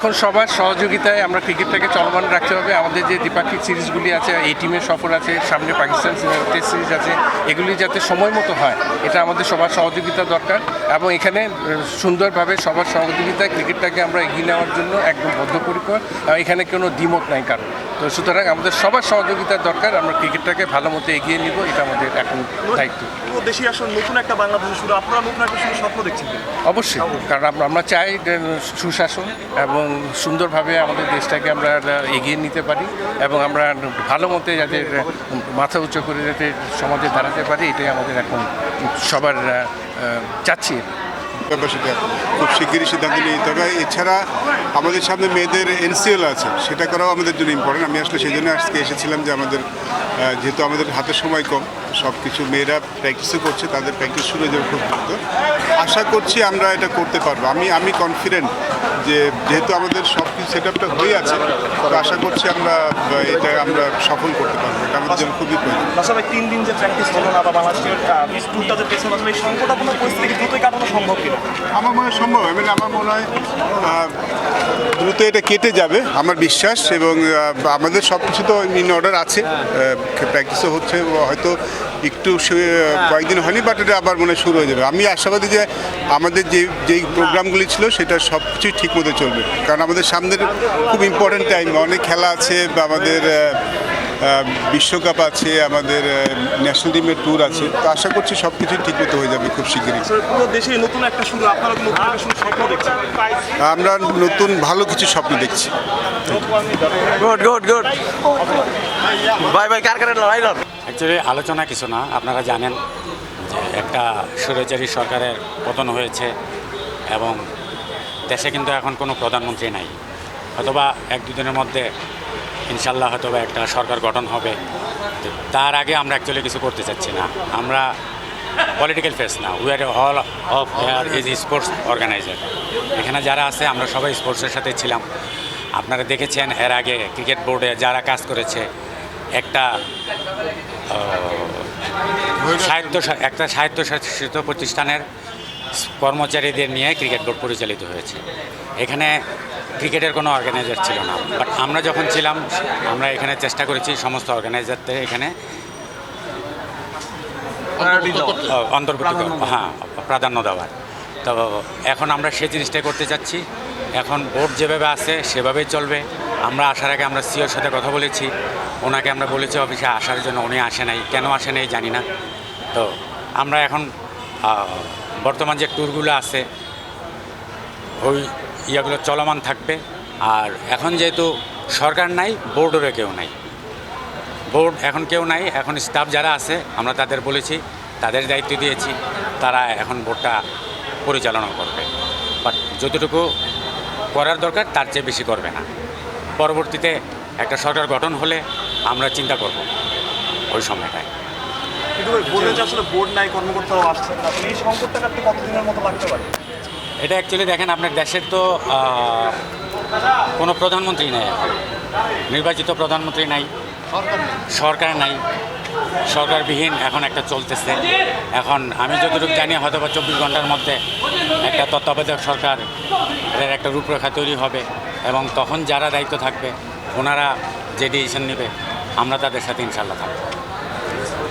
এখন সবার সহযোগিতায় আমরা ক্রিকেটটাকে চলমান রাখতে হবে। আমাদের যে দ্বিপাক্ষিক সিরিজগুলি আছে, এই টিমের সফর আছে, সামনে পাকিস্তান টেস্ট সিরিজ আছে, এগুলি যাতে সময় মতো হয়, এটা আমাদের সবার সহযোগিতা দরকার এবং এখানে সুন্দরভাবে সবার সহযোগিতায় ক্রিকেটটাকে আমরা এগিয়ে নেওয়ার জন্য একদম বদ্ধপরিকর। এখানে কোনো দ্বিমত নাই কারণ তো সুতরাং আমাদের সবার সহযোগিতার দরকার আমরা ক্রিকেটটাকে ভালো মতো এগিয়ে নিব এটা আমাদের এখন দায়িত্ব। পুরো দেশে আসলে নতুন একটা বাংলাদেশের শুরু আপনারা নতুন একটা শুরু স্বপ্ন দেখছেন অবশ্যই কারণ আমরা আমরা চাই সুশাসন এবং সুন্দরভাবে আমাদের দেশটাকে আমরা এগিয়ে নিতে পারি এবং আমরা ভালো মতে যাতে মাথা উঁচু করে যাতে সমাজে দাঁড়াতে পারি এটাই আমাদের এখন সবার চাচ্ছি। ব্যাপার সেটা খুব শিগগিরই সিদ্ধান্ত নিয়ে নিতে হবে। এছাড়া আমাদের সামনে মেয়েদের এনসিএল আছে, সেটা করাও আমাদের জন্য ইম্পর্টেন্ট আমি আসলে সেই জন্য আজকে এসেছিলাম যে আমাদের যেহেতু আমাদের হাতে সময় কম সব কিছু মেয়েরা প্র্যাকটিসও করছে, তাদের প্র্যাকটিস শুরু হয়ে যাবে খুব দ্রুত। আশা করছি আমরা এটা করতে পারব। আমি আমি কনফিডেন্ট যে যেহেতু আমাদের সব কিছু সেট আপটা হয়ে আছে তো আশা করছি আমরা এটা আমরা সফল করতে পারব। এটা আমাদের জন্য খুবই প্রয়োজন। আসলে তিন দিন যে প্র্যাকটিস হলো না বা বাংলাদেশের টুরটা যে পেছনে আসলে এই পরিস্থিতি দ্রুতই কাটানো সম্ভব কিনা? আমার মনে হয় সম্ভব। আমি আমার মনে হয় দ্রুত এটা কেটে যাবে আমার বিশ্বাস এবং আমাদের সব কিছু তো ইন অর্ডার আছে। প্র্যাকটিসও হচ্ছে হয়তো একটু সে- কয়েকদিন হয়নি বাট এটা আবার মনে হয় শুরু হয়ে যাবে। আমি আশাবাদী যে আমাদের যে যেই প্রোগ্রামগুলি ছিল সেটা সব কিছুই ঠিক মতো চলবে। কারণ আমাদের সামনের খুব ইম্পর্ট্যান্ট টাইম অনেক খেলা আছে বা আমাদের বিশ্বকাপ আছে আমাদের ন্যাশনাল টিমের ট্যুর আছে। তো আশা করছি সব কিছুই ঠিক মতো হয়ে যাবে খুব শিগগিরই। আসলে পুরো দেশে নতুন একটা শুরু আপনারা কি নতুন একটা শুরু স্বপ্ন দেখছেন? আমরা নতুন ভালো কিছু স্বপ্ন দেখছি। গুড গুড গুড ভাই কার কার লড়াই লড়? অ্যাকচুয়ালি আলোচনা কিছু না। আপনারা জানেন যে একটা স্বৈরাচারী সরকারের পতন হয়েছে এবং দেশে কিন্তু এখন কোনো প্রধানমন্ত্রী নাই। অথবা এক দুদিনের মধ্যে ইনশাল্লাহ হয়তোবা একটা সরকার গঠন হবে। তার আগে আমরা অ্যাকচুয়ালি কিছু করতে চাচ্ছি না। আমরা পলিটিক্যাল ফেস না we are all of here is sports organizer এখানে যারা আছে, আমরা সবাই স্পোর্টসের সাথে ছিলাম। আপনারা দেখেছেন, এর আগে ক্রিকেট বোর্ডে যারা কাজ করেছে একটা সাহিত্য একটা সাহিত্য শাসিত প্রতিষ্ঠানের কর্মচারীদের নিয়ে ক্রিকেট বোর্ড পরিচালিত হয়েছে। এখানে ক্রিকেটের কোনো অর্গানাইজার ছিল না। বাট আমরা যখন ছিলাম আমরা এখানে চেষ্টা করেছি সমস্ত অর্গানাইজারদের এখানে অন্তর্ভুক্ত হ্যাঁ প্রাধান্য দেওয়ার। তো এখন আমরা সেই জিনিসটাই করতে চাচ্ছি। এখন বোর্ড যেভাবে আছে সেভাবেই চলবে। আমরা আসার আগে আমরা সিওর সাথে কথা বলেছি। ওনাকে আমরা বলেছি, অফিসে আসার জন্য উনি আসে নাই। কেন আসে নাই জানি না। তো আমরা এখন বর্তমান যে ট্যুরগুলো আছে, ওই ইয়েগুলো চলমান থাকবে। আর এখন যেহেতু সরকার নাই, বোর্ডেরও কেউ নাই। বোর্ড এখন কেউ নাই, এখন স্টাফ যারা আছে, আমরা তাদের বলেছি, তাদের দায়িত্ব দিয়েছি, তারা এখন বোর্ডটা পরিচালনা করবে। বাট যতটুকু করার দরকার, তার চেয়ে বেশি করবে না। পরবর্তীতে একটা সরকার গঠন হলে আমরা চিন্তা করব ওই সময়টায়। কিন্তু যে আসলে বোর্ড নাই কর্মকর্তাও আসছেন না এই সংকটটা কাটতে কতদিনের মতো লাগতে পারে এটা অ্যাকচুয়ালি দেখেন আপনার দেশের তো কোনো প্রধানমন্ত্রী নেই নির্বাচিত প্রধানমন্ত্রী নাই। সরকার নাই? সরকারবিহীন এখন একটা চলতেছে। এখন আমি যতটুকু জানি হয়তো বা চব্বিশ ঘণ্টার মধ্যে একটা তত্ত্বাবধায়ক সরকারের একটা রূপরেখা তৈরি হবে এবং তখন যারা দায়িত্ব থাকবে ওনারা যে ডিসিশন নেবে আমরা তাদের সাথে ইনশাল্লাহ থাকব।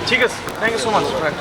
ঠিক আছে। Thank you so much